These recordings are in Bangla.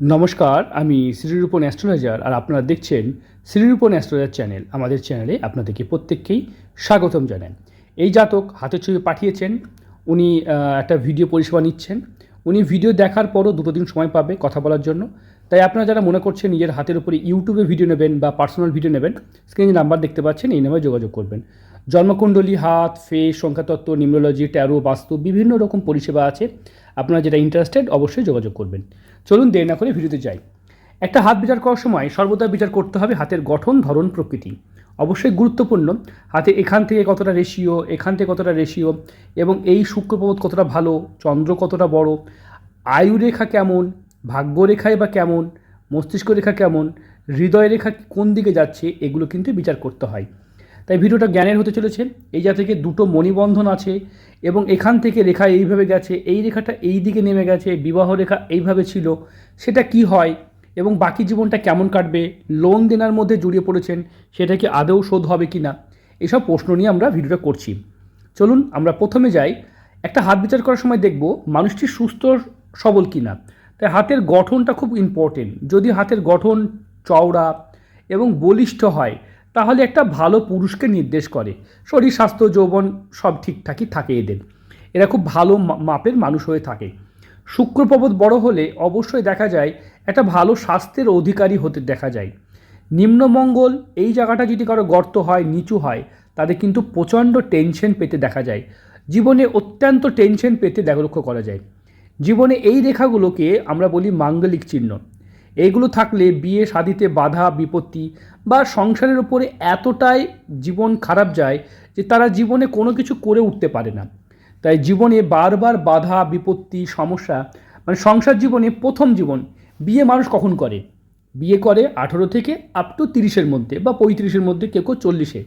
নমস্কার, আমি শ্রীরূপন অ্যাস্ট্রোলজার আর আপনারা দেখছেন শ্রীরূপন অ্যাস্ট্রোলজার চ্যানেল। আমাদের চ্যানেলে আপনাদেরকে প্রত্যেককেই স্বাগতম জানান এই জাতক হাতের ছবি পাঠিয়েছেন, উনি একটা ভিডিও পরিষেবা নিচ্ছেন। উনি ভিডিও দেখার পরও দুটো দিন সময় পাবে কথা বলার জন্য। তাই আপনারা যারা মনে করছেন নিজের হাতের উপরে ইউটিউবে ভিডিও নেবেন বা পার্সোনাল ভিডিও নেবেন স্ক্রিনে নাম্বার দেখতে পাচ্ছেন, এই নামে যোগাযোগ করবেন। জন্মকুণ্ডলী, হাত ফে সংখ্যাতত্ত্ব, নিউমোলজি, ট্যারো, বাস্তু বিভিন্ন রকম পরিষেবা আছে। আপনারা যেটা ইন্টারেস্টেড অবশ্যই যোগাযোগ করবেন। চলুন দেরি না করে ভিডিওতে যাই। একটা হাত বিচার করার সময় সর্বদা বিচার করতে হবে হাতের গঠন, ধরন, প্রকৃতি। অবশ্যই গুরুত্বপূর্ণ, হাতে এখান থেকে কতটা রেশিও এখান থেকে কতটা রেশিও এবং এই শুক্রপবত কতটা ভালো, চন্দ্র কতটা বড় আয়ু রেখা কেমন, ভাগ্যরেখায় বা কেমন মস্তিষ্ক রেখা কেমন হৃদয় রেখা কোন দিকে যাচ্ছে, এগুলো কিন্তু বিচার করতে হয়। তাই ভিডিওটা জ্ঞানের হতে চলেছে। এই যা থেকে দুটো মণিবন্ধন আছে এবং এখান থেকে রেখা এইভাবে গেছে, এই রেখাটা এই দিকে নেমে গেছে, বিবাহ রেখা এইভাবে ছিল, সেটা কি হয় এবং বাকি জীবনটা কেমন কাটবে, লোন দেনার মধ্যে জড়িয়ে পড়েছেন, সেটা কি আদৌ শোধ হবে কি না এসব প্রশ্ন নিয়ে আমরা ভিডিওটা করছি। চলুন আমরা প্রথমে যাই, একটা হাত বিচার করার সময় দেখব মানুষটি সুস্থ সবল কি না তাই হাতের গঠনটা খুব ইম্পর্টেন্ট যদি হাতের গঠন চওড়া এবং বলিষ্ঠ হয় তাহলে একটা ভালো পুরুষকে নির্দেশ করে। শরীর, স্বাস্থ্য, যৌবন সব ঠিকঠাকই থাকে এদের। এরা খুব ভালো মাপের মানুষ হয়ে থাকে। শুক্রপবত বড় হলে অবশ্যই দেখা যায় একটা ভালো স্বাস্থ্যের অধিকারী হতে দেখা যায়। নিম্নমঙ্গল এই জায়গাটা যদি কারও গর্ত হয়, নিচু হয়, তাদের কিন্তু প্রচণ্ড টেনশন পেতে দেখা যায়। জীবনে অত্যন্ত টেনশন পেতে দেখা লক্ষ্য করা যায়। জীবনে এই রেখাগুলোকে আমরা বলি মাঙ্গলিক চিহ্ন। এইগুলো থাকলে বিয়ে, শাদিতে বাধা, বিপত্তি বা সংসারের উপরে এতটাই জীবন খারাপ যায় যে তারা জীবনে কোনো কিছু করে উঠতে পারে না। তাই জীবনে বারবার বাধা, বিপত্তি, সমস্যা মানে সংসার জীবনে প্রথম জীবন বিয়ে মানুষ কখন করে? বিয়ে করে আঠেরো থেকে আপ টু তিরিশের মধ্যে বা পঁয়ত্রিশের মধ্যে, কেউ কেউ চল্লিশে।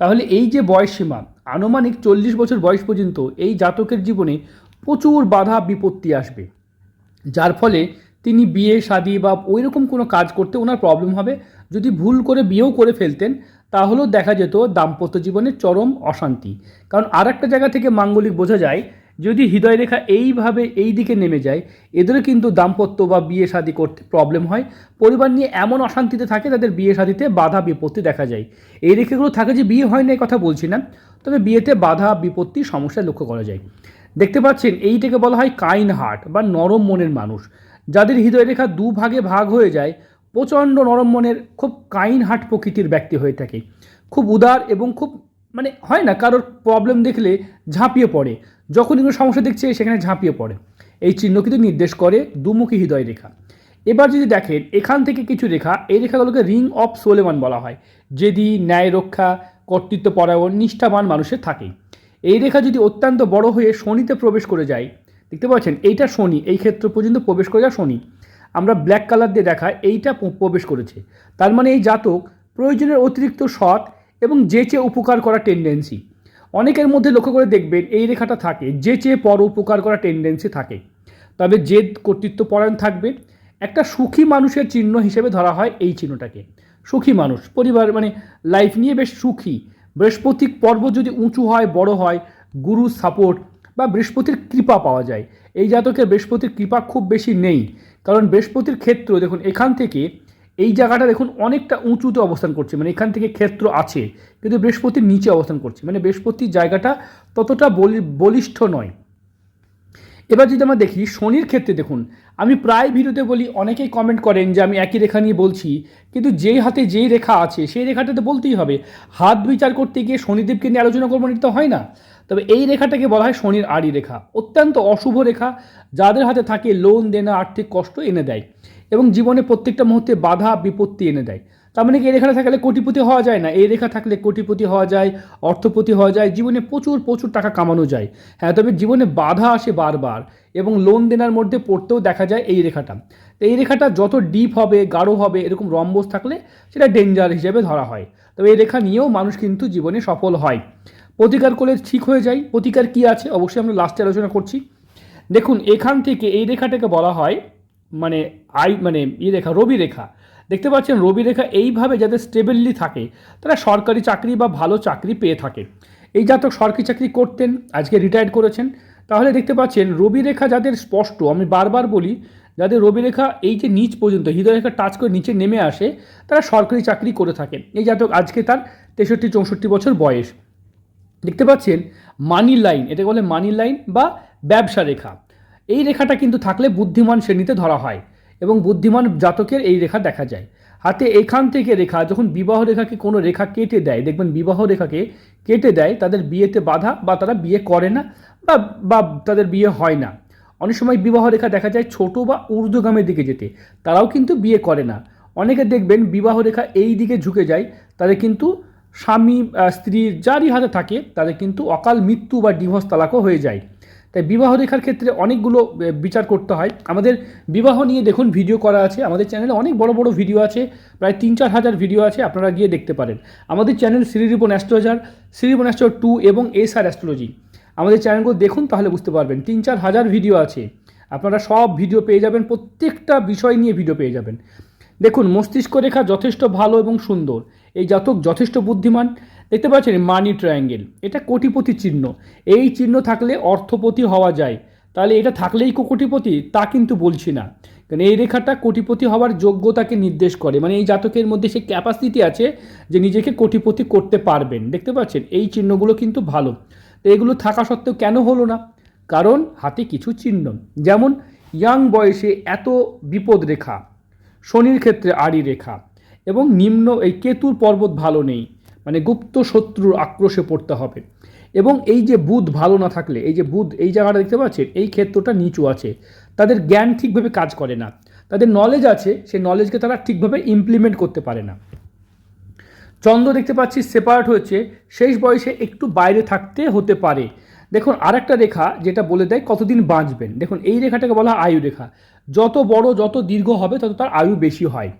তাহলে এই যে বয়স সীমা আনুমানিক চল্লিশ বছর বয়স পর্যন্ত এই জাতকের জীবনে প্রচুর বাধা, বিপত্তি আসবে। যার ফলে তিনি বিয়ে, শাদি বা ওই রকম কোনো কাজ করতে ওনার প্রবলেম হবে। যদি ভুল করে বিয়েও করে ফেলতেন, তাহলেও দেখা যেত দাম্পত্য জীবনের চরম অশান্তি। কারণ আর একটা জায়গা থেকে মাঙ্গলিক বোঝা যায়, যদি হৃদয় রেখা এইভাবে এই দিকে নেমে যায়, এদেরও কিন্তু দাম্পত্য বা বিয়ে, শাদি করতে প্রবলেম হয়। পরিবার নিয়ে এমন অশান্তিতে থাকে, তাদের বিয়ে, শাদিতে বাধা, বিপত্তি দেখা যায়। এই রেখাগুলো থাকে যে বিয়ে হয় না, এই কথা বলছি না। তবে বিয়েতে বাধা, বিপত্তি সমস্যা লক্ষ্য করা যায়। দেখতে পাচ্ছেন, এইটাকে বলা হয় কাইন হার্ট বা নরম মনের মানুষ। যাদের হৃদয় রেখা দু ভাগে হয়ে যায়, প্রচণ্ড নরম মনের, খুব কাইন হাট প্রকৃতির ব্যক্তি হয়ে থাকে। খুব উদার এবং খুব মানে হয় না, কারোর প্রবলেম দেখলে ঝাঁপিয়ে পড়ে। যখনই কোনো সমস্যা দেখছে, সেখানে ঝাঁপিয়ে পড়ে। এই চিহ্ন কিন্তু নির্দেশ করে দুমুখী হৃদয় রেখা এবার যদি দেখেন, এখান থেকে কিছু রেখা, এই রেখাগুলোকে রিং অফ সোলেমান বলা হয়। যেদি ন্যায় রক্ষা কর্তৃত্ব পরায়ণ নিষ্ঠাবান মানুষের থাকে। এই রেখা যদি অত্যন্ত বড় হয়ে শনিতে প্রবেশ করে যায় দেখতে পাচ্ছেন? এইটা শনি, এই ক্ষেত্র পর্যন্ত প্রবেশ করে যায় শনি। আমরা ব্ল্যাক কালার দিয়ে দেখা, এইটা প্রবেশ করেছে। তার মানে এই জাতক প্রয়োজনের অতিরিক্ত সৎ এবং যে চেয়ে উপকার করা টেন্ডেন্সি অনেকের মধ্যে লক্ষ্য করে দেখবেন এই রেখাটা থাকে, যে চেয়ে পর উপকার করা টেন্ডেন্সি থাকে। তবে জেদ কর্তৃত্ব পরায়ণ থাকবে। একটা সুখী মানুষের চিহ্ন হিসেবে ধরা হয় এই চিহ্নটাকে। সুখী মানুষ, পরিবার মানে লাইফ নিয়ে বেশ সুখী। বৃহস্পতি পর্ব যদি উঁচু হয়, বড় হয়, গুরু সাপোর্ট বা বৃহস্পতির কৃপা পাওয়া যায়। এই জাতকের বৃহস্পতির কৃপা খুব বেশি নেই। কারণ বৃহস্পতির ক্ষেত্র দেখুন এখান থেকে এই জায়গাটা দেখুন অনেকটা উঁচুতে অবস্থান করছে। মানে এখান থেকে ক্ষেত্র আছে কিন্তু বৃহস্পতির নিচে অবস্থান করছে। মানে বৃহস্পতির জায়গাটা ততটা বলি বলিষ্ঠ নয়। এবার যদি আমরা দেখি শনির ক্ষেত্রে দেখুন আমি প্রায় ভিডিওতে বলি অনেকেই কমেন্ট করেন যে আমি একই রেখা নিয়ে বলছি কিন্তু যেই হাতে যেই রেখা আছে সেই রেখাটা তো বলতেই হবে। হাত বিচার করতে গিয়ে শনিদেবকে নিয়ে আলোচনা করব না, তো হয় না। তবে এই রেখাটাকে বলা হয় শনির আড়ি রেখা। অত্যন্ত অশুভ রেখা, যাদের হাতে থাকে লোন, দেনা, আর্থিক কষ্ট এনে দেয় এবং জীবনে প্রত্যেকটা মুহূর্তে বাধা, বিপত্তি এনে দেয়। তার মানে কি, এই রেখাটা থাকলে কোটিপতি হওয়া যায় না। এই রেখা থাকলে কোটিপতি হওয়া যায়, অর্থপতি হওয়া যায়, জীবনে প্রচুর প্রচুর টাকা কামানো যায়। হ্যাঁ তবে জীবনে বাধা আসে বারবার এবং লোন, দেনার মধ্যে পড়তেও দেখা যায় এই রেখাটা। তো এই রেখাটা যত ডিপ হবে, গাঢ় হবে, এরকম রম্বস থাকলে সেটা ডেঞ্জার হিসেবে ধরা হয়। তবে এই রেখা নিয়েও মানুষ কিন্তু জীবনে সফল হয়। প্রতিকার করলে ঠিক হয়ে যায় প্রতিকার কি আছে? অবশ্যই আমরা লাস্টে আলোচনা করছি। দেখুন, এখান থেকে এই রেখাটাকে বলা হয় মানে আই মানে ই রেখা, রবি রেখা। দেখতে পাচ্ছেন, রবি রেখা এইভাবে যাদের স্টেবললি থাকে, তারা সরকারি চাকরি বা ভালো চাকরি পেয়ে থাকে। এই জাতক সরকারি চাকরি করতেন, আজকে রিটায়ার্ড করেছেন। তাহলে দেখতে পাচ্ছেন, রবি রেখা যাদের স্পষ্ট, আমি বারবার বলি, যাদের রবি রেখা এই যে নিচ পর্যন্ত, হৃদয় রেখা টাচ করে নিচে নেমে আসে, তারা সরকারি চাকরি করে থাকেন এই জাতক আজকে তার তেষট্টি চৌষট্টি বছর বয়স। দেখতে পাচ্ছেন? মানি লাইন এটাকে বলে মানি লাইন বা ব্যবসা রেখা। এই রেখাটা কিন্তু থাকলে বুদ্ধিমান শ্রেণীতে ধরা হয় এবং বুদ্ধিমান জাতকের এই রেখা দেখা যায়। হাতে এখান থেকে রেখা, যখন বিবাহ রেখাকে কোনো রেখা কেটে দেয়, দেখবেন বিবাহ রেখাকে কেটে দেয়, তাদের বিয়েতে বাধা বা তারা বিয়ে করে না বা বা তাদের বিয়ে হয় না। অনেক সময় বিবাহ রেখা দেখা যায় ছোট বা ঊর্ধ্বগামের দিকে যেতে, তারাও কিন্তু বিয়ে করে না। অনেকে দেখবেন বিবাহ রেখা এই দিকে ঝুঁকে যায় তাদের কিন্তু স্বামী স্ত্রীর যারই হাতে থাকে, তাদের কিন্তু অকাল মৃত্যু বা ডিভোর্স তালাকও হয়ে যায়। তাই বিবাহ রেখার ক্ষেত্রে অনেকগুলো বিচার করতে হয়। আমাদের বিবাহ নিয়ে দেখুন ভিডিও করা আছে। আমাদের চ্যানেলে অনেক বড় বড় ভিডিও আছে, প্রায় তিন চার হাজার ভিডিও আছে, আপনারা গিয়ে দেখতে পারেন। আমাদের channel Sri Ripon astrologer, Sri Ripon astro two এবং এস আর অ্যাস্ট্রোলজি। আমাদের চ্যানেলগুলো দেখুন তাহলে বুঝতে পারবেন তিন চার হাজার ভিডিও আছে। আপনারা সব ভিডিও পেয়ে যাবেন, প্রত্যেকটা বিষয় নিয়ে ভিডিও পেয়ে যাবেন। দেখুন, মস্তিষ্ক রেখা যথেষ্ট ভালো এবং সুন্দর। এই জাতক যথেষ্ট বুদ্ধিমান। দেখতে পাচ্ছেন মানি ট্রায়াঙ্গেল। এটা কোটিপতি চিহ্ন। এই চিহ্ন থাকলে অর্থপতি হওয়া যায়। তাহলে এটা থাকলেই কোটিপতি? তা কিন্তু বলছি না। কারণ এই রেখাটা কোটিপতি হওয়ার যোগ্যতাকে নির্দেশ করে। মানে এই জাতকের মধ্যে সে ক্যাপাসিটি আছে যে নিজেকে কোটিপতি করতে পারবেন। দেখতে পাচ্ছেন, এই চিহ্নগুলো কিন্তু ভালো। তো এগুলো থাকা সত্ত্বেও কেন হলো না? কারণ হাতে কিছু চিহ্ন। যেমন, ইয়াং বয়সে এত বিপদ রেখা শনির ক্ষেত্রে আড়ি রেখা এবং নিম্ন এই কেতুর পর্বত ভালো নেই মানে গুপ্ত শত্রুর আক্রোশে পড়তে হবে। এবং এই যে বুধ ভালো না থাকলে, এই যে বুধ এই জায়গাটা দেখতে পাচ্ছেন, এই ক্ষেত্রটা নিচু আছে। তাদের জ্ঞান ঠিকভাবে কাজ করে না। তাদের নলেজ আছে, সেই নলেজকে তারা ঠিকভাবে ইমপ্লিমেন্ট করতে পারে না। চন্দ্র দেখতে পাচ্ছি সেপারেট হয়েছে, শেষ বয়সে একটু বাইরে থাকতে হতে পারে। দেখুন, আরেকটা রেখা যেটা বলে দেয় কতদিন বাঁচবেন। দেখুন, এই রেখাটাকে বলা হয় আয়ু রেখা। যত বড়, যত দীর্ঘ হবে, তত তার আয়ু বেশি হয়।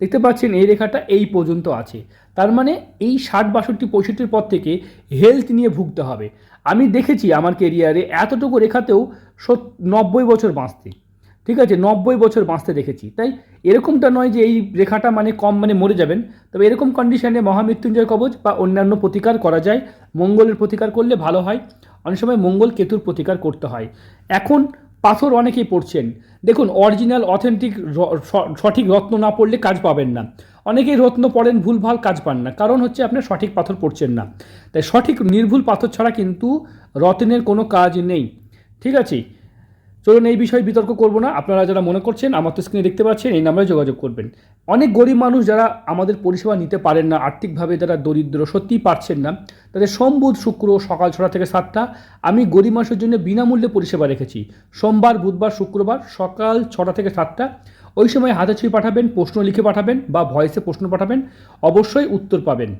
দেখতে পাচ্ছেন, এই রেখাটা এই পর্যন্ত আছে। তার মানে এই ষাট, বাষট্টি, পঁয়ষট্টির পর থেকে হেলথ নিয়ে ভুগতে হবে। আমি দেখেছি আমার কেরিয়ারে এতটুকু রেখাতেও সত- নব্বই বছর বাঁচতে। ঠিক আছে, নব্বই বছর বাঁচতে দেখেছি। তাই এরকমটা নয় যে এই রেখাটা মানে কম মানে মরে যাবেন। তবে এরকম কন্ডিশনে মহামৃত্যুঞ্জয় কবচ বা অন্যান্য প্রতিকার করা যায়। মঙ্গলের প্রতিকার করলে ভালো হয়। অনেক সময় মঙ্গল কেতুর প্রতিকার করতে হয়। এখন পাথর অনেকেই পড়ছেন। দেখুন অরিজিনাল অথেন্টিক সঠিক রত্ন না পড়লে কাজ পাবেন না। অনেকেই রত্ন পড়েন, ভুলভাল কাজ পান না। কারণ হচ্ছে আপনি সঠিক পাথর পড়ছেন না। তাই সঠিক, নির্ভুল পাথর ছাড়া কিন্তু রত্নের কোনো কাজ নেই। ঠিক আছে? চলুন এই বিষয়ে বিতর্ক করব না। আপনারা যারা মনে করছেন, আমার তো স্ক্রিনে দেখতে পাচ্ছেন, এই নাম্বারে যোগাযোগ করবেন। অনেক গরিব মানুষ যারা আমাদের পরিষেবা নিতে পারেন না, আর্থিকভাবে যারা দরিদ্র, সত্যিই পারছেন না, তাদের সোম বুধ শুক্র, সকাল ছটা থেকে সাতটা আমি গরিব মানুষের জন্য বিনামূল্যে পরিষেবা রেখেছি। সোমবার, বুধবার, শুক্রবার সকাল ছটা থেকে সাতটা ওই সময় হাতে ছুঁয়ে পাঠাবেন, প্রশ্ন লিখে পাঠাবেন বা ভয়েসে প্রশ্ন পাঠাবেন, অবশ্যই উত্তর পাবেন।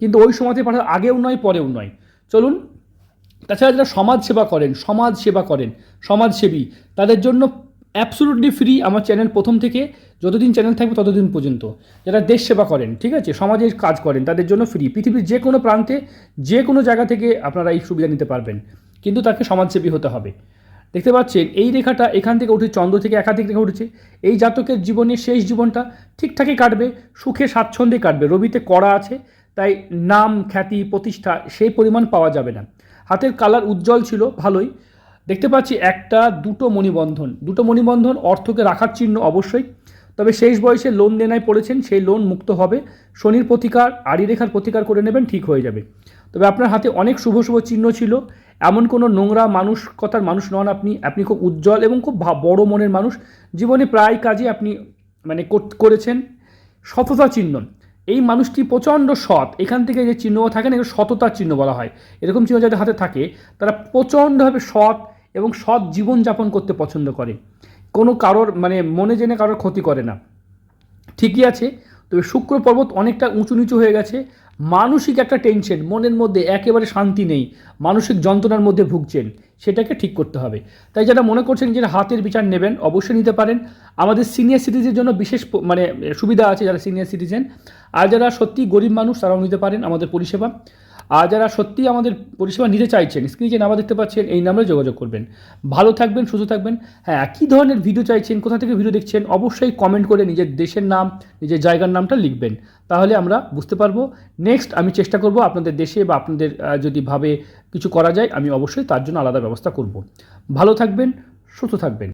কিন্তু ওই সময়তে পাঠার আগেও নয়, পরেও নয়। চলুন তাছাড়া যারা সমাজ সেবা করেন, সমাজ সেবা করেন, সমাজসেবী, তাদের জন্য অ্যাবসলুটলি ফ্রি আমার চ্যানেল প্রথম থেকে, যতদিন চ্যানেল থাকবে ততদিন পর্যন্ত। যারা দেশ সেবা করেন, ঠিক আছে? সমাজের কাজ করেন, তাদের জন্য ফ্রি পৃথিবীর যে কোনো প্রান্তে, যে কোনো জায়গা থেকে আপনারা এই সুবিধা নিতে পারবেন। কিন্তু তাকে সমাজসেবী হতে হবে। দেখতে পাচ্ছেন, এই রেখাটা এখান থেকে উঠে চন্দ্র থেকে একাধিক রেখা উঠেছে। এই জাতকের জীবনের শেষ জীবনটা ঠিকঠাকই কাটবে, সুখে স্বাচ্ছন্দ্যে কাটবে। রবিতে করা আছে, তাই নাম, খ্যাতি, প্রতিষ্ঠা সেই পরিমাণ পাওয়া যাবে না। হাতের কালার উজ্জ্বল ছিল, ভালোই। দেখতে পাচ্ছি একটা, দুটো মণিবন্ধন। দুটো মণিবন্ধন অর্থকে রাখার চিহ্ন অবশ্যই। তবে শেষ বয়সে লোন দেনায় পড়েছেন, সেই লোন মুক্ত হবে। শনির প্রতিকার আড়ি রেখার প্রতিকার করে নেবেন, ঠিক হয়ে যাবে। তবে আপনার হাতে অনেক শুভ শুভ চিহ্ন ছিল। এমন কোনো নোংরা মানুষ কথার মানুষ নন আপনি। আপনি খুব উজ্জ্বল এবং খুব বড় মনের মানুষ। জীবনে প্রায় কাজে আপনি মানে করেছেন। সততা চিহ্ন। এই মানুষটি প্রচণ্ড সৎ। এখান থেকে যে চিহ্ন থাকে না সততার চিহ্ন বলা হয়। এরকম চিহ্ন যাদের হাতে থাকে, তারা প্রচণ্ডভাবে সৎ এবং সৎ জীবনযাপন করতে পছন্দ করে। কোনো কারোর মানে মনে জেনে কারোর ক্ষতি করে না। ঠিকই আছে, তবে শুক্র পর্বত অনেকটা উঁচু নিচু হয়ে গেছে। মানসিক একটা টেনশন মনের মধ্যে একেবারে শান্তি নেই। মানসিক যন্ত্রণার মধ্যে ভুগছেন। সেটাকে ঠিক করতে হবে। তাই যারা মনে করছেন যে হাতের বিচার নেবেন, অবশ্যই নিতে পারেন। আমাদের সিনিয়র সিটিজেনের জন্য বিশেষ মানে সুবিধা আছে যারা সিনিয়র সিটিজেন আর যারা সত্যি গরিব মানুষ, তারাও নিতে পারেন আমাদের পরিষেবা। আর যারা সত্যি আমাদের পরিষেবা নিতে চাইছেন স্ক্রিনে যে নাম্বার দেখতে পাচ্ছেন, এই নাম্বারে যোগাযোগ করবেন। ভালো থাকবেন, সুস্থ থাকবেন। হ্যাঁ কী ধরনের ভিডিও চাইছেন, কোথা থেকে ভিডিও দেখছেন, অবশ্যই কমেন্ট করে নিজের দেশের নাম, নিজের জায়গার নামটা লিখবেন। তাহলে আমরা বুঝতে পারব। নেক্সট আমি চেষ্টা করব আপনাদের দেশে বা আপনাদের যদি ভাবে কিছু করা যায়, আমি অবশ্যই তার জন্য আলাদা ব্যবস্থা করব। ভালো থাকবেন, সুস্থ থাকবেন।